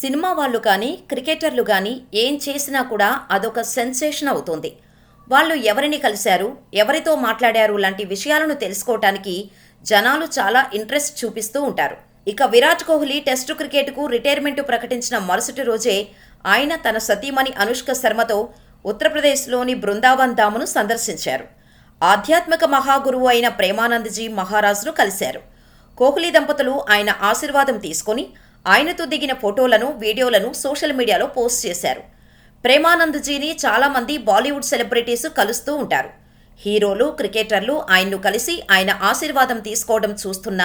Cinema వాళ్ళు కానీ క్రికెటర్లు కానీ ఏం చేసినా కూడా అదొక సెన్సేషన్ అవుతుంది. వాళ్ళు ఎవరిని కలిశారు ఎవరితో మాట్లాడారు లాంటి విషయాలను తెలుసుకోవటానికి జనాలు చాలా ఇంట్రెస్ట్ చూపిస్తూ ఉంటారు. ఇక విరాట్ కోహ్లీ టెస్టు క్రికెట్కు రిటైర్మెంట్ ప్రకటించిన మరుసటి రోజే ఆయన తన సతీమణి అనుష్క శర్మతో ఉత్తరప్రదేశ్లోని బృందావన్ ధామును సందర్శించారు. ఆధ్యాత్మిక మహాగురువు అయిన ప్రేమానందజీ మహారాజును కలిశారు. కోహ్లీ దంపతులు ఆయన ఆశీర్వాదం తీసుకొని ఆయనతో దిగిన ఫోటోలను వీడియోలను సోషల్ మీడియాలో పోస్ట్ చేశారు. ప్రేమానందజీని చాలామంది బాలీవుడ్ సెలబ్రిటీస్ కలుస్తూ ఉంటారు. హీరోలు క్రికెటర్లు ఆయన్ను కలిసి ఆయన ఆశీర్వాదం తీసుకోవడం చూస్తున్న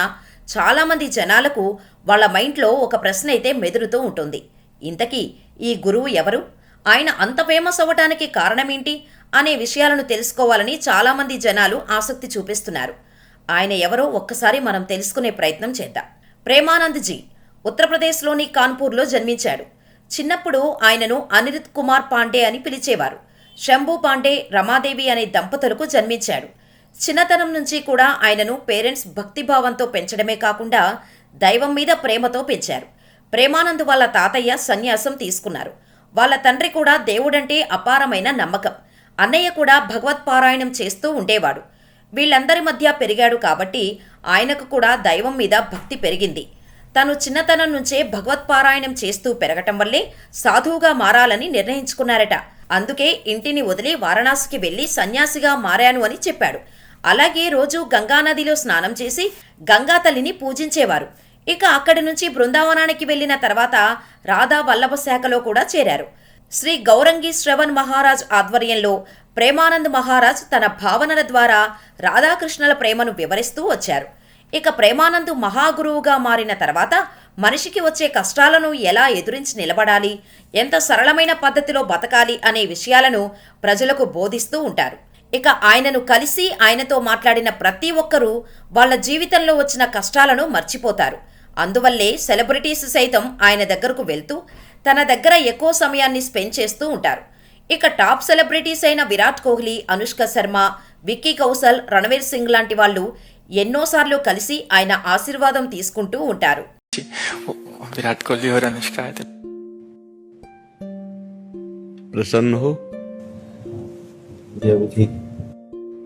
చాలామంది జనాలకు వాళ్ళ మైండ్లో ఒక ప్రశ్న అయితే మెదురుతూ ఉంటుంది. ఇంతకీ ఈ గురువు ఎవరు? ఆయన అంత ఫేమస్ అవ్వటానికి కారణమేంటి? అనే విషయాలను తెలుసుకోవాలని చాలామంది జనాలు ఆసక్తి చూపిస్తున్నారు. ఆయన ఎవరో ఒక్కసారి మనం తెలుసుకునే ప్రయత్నం చేద్దాం. ప్రేమానంద్జీ ఉత్తరప్రదేశ్లోని కాన్పూర్లో జన్మించాడు. చిన్నప్పుడు ఆయనను అనిరుద్ కుమార్ పాండే అని పిలిచేవారు. శంభు పాండే రమాదేవి అనే దంపతులకు జన్మించాడు. చిన్నతనం నుంచి కూడా ఆయనను పేరెంట్స్ భక్తిభావంతో పెంచడమే కాకుండా దైవం మీద ప్రేమతో పెంచారు. ప్రేమానంద్ వాళ్ళ తాతయ్య సన్యాసం తీసుకున్నారు. వాళ్ళ తండ్రి కూడా దేవుడంటే అపారమైన నమ్మకం. అన్నయ్య కూడా భగవత్పారాయణం చేస్తూ ఉండేవాడు. వీళ్ళందరి మధ్య పెరిగాడు కాబట్టి ఆయనకు కూడా దైవం మీద భక్తి పెరిగింది. తను చిన్నతనం నుంచే భగవత్పారాయణం చేస్తూ పెరగటం వల్లే సాధువుగా మారాలని నిర్ణయించుకున్నారట. అందుకే ఇంటిని వదిలి వారణాసికి వెళ్ళి సన్యాసిగా మారాను అని చెప్పాడు. అలాగే రోజు గంగానదిలో స్నానం చేసి గంగా తల్లిని పూజించేవారు. ఇక అక్కడి నుంచి బృందావనానికి వెళ్ళిన తర్వాత రాధా వల్లభ శాఖలో కూడా చేరారు. శ్రీ గౌరంగి శ్రవణ్ మహారాజ్ ఆధ్వర్యంలో ప్రేమానంద్ మహారాజ్ తన భావనల ద్వారా రాధాకృష్ణుల ప్రేమను వివరిస్తూ వచ్చారు. ఇక ప్రేమానంద్ మహాగురువుగా మారిన తర్వాత మనిషికి వచ్చే కష్టాలను ఎలా ఎదురించి నిలబడాలి? ఎంత సరళమైన పద్ధతిలో బతకాలి అనే విషయాలను ప్రజలకు బోధిస్తూ ఉంటారు. ఇక ఆయనను కలిసి ఆయనతో మాట్లాడిన ప్రతి ఒక్కరూ వాళ్ళ జీవితంలో వచ్చిన కష్టాలను మర్చిపోతారు. అందువల్లే సెలబ్రిటీస్ సైతం ఆయన దగ్గరకు వెళ్తూ తన దగ్గర ఎక్కువ సమయాన్ని స్పెండ్ చేస్తూ ఉంటారు. ఇక టాప్ సెలబ్రిటీస్ అయిన విరాట్ కోహ్లీ అనుష్క శర్మ విక్కీ కౌశల్ రణవీర్ సింగ్ లాంటి వాళ్ళు ఎన్నోసార్లు కలిసి ఆయన ఆశీర్వాదం తీసుకుంటూ ఉంటారు विराट कोहली और अनुष्का आए थे प्रसन्न हो ये अभी ठीक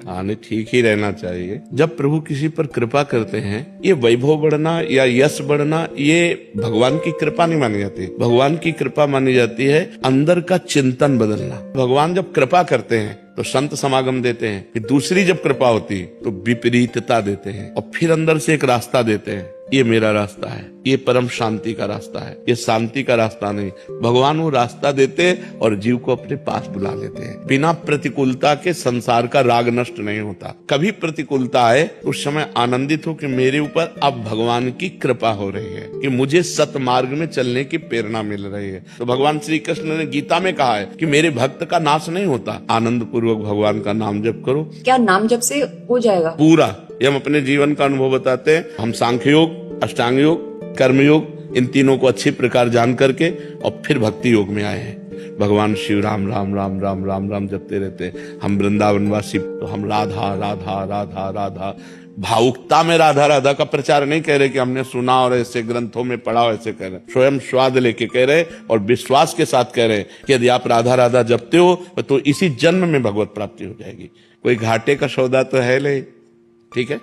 हाँ नहीं ठीक ही रहना चाहिए जब प्रभु किसी पर कृपा करते हैं ये वैभव बढ़ना या यश बढ़ना ये भगवान की कृपा नहीं मानी जाती भगवान की कृपा मानी जाती है अंदर का चिंतन बदलना भगवान जब कृपा करते हैं तो संत समागम देते हैं कि दूसरी जब कृपा होती तो विपरीतता देते हैं और फिर अंदर से एक रास्ता देते हैं। ये मेरा रास्ता है ये परम शांति का रास्ता है ये शांति का रास्ता नहीं। भगवान वो रास्ता देते और जीव को अपने पास बुला लेते हैं। बिना प्रतिकूलता के संसार का राग नष्ट नहीं होता। कभी प्रतिकूलता आए उस समय आनंदित हो कि मेरे ऊपर अब भगवान की कृपा हो रही है कि मुझे सतमार्ग में चलने की प्रेरणा मिल रही है। तो भगवान श्री कृष्ण ने गीता में कहा है कि मेरे भक्त का नाश नहीं होता। आनंद पूर्वक भगवान का नाम जप करो। क्या नाम जब से हो जाएगा? पूरा। ये हम अपने जीवन का अनुभव बताते हैं। हम सांख्य योग अष्टांग योग कर्म योग इन तीनों को अच्छी प्रकार जान करके और फिर भक्ति योग में आए हैं। भगवान शिव राम राम राम राम राम राम जपते रहते हैं। हम वृंदावनवासी तो हम राधा राधा राधा राधा। भावुकता में राधा राधा का प्रचार नहीं कह रहे कि हमने सुना और ऐसे ग्रंथों में पढ़ा ऐसे कह रहे स्वयं स्वाद लेके कह रहे और विश्वास के साथ कह रहे हैं कि यदि आप राधा राधा जपते हो तो इसी जन्म में भगवत प्राप्ति हो जाएगी। कोई घाटे का सौदा तो है नहीं, ठीक है?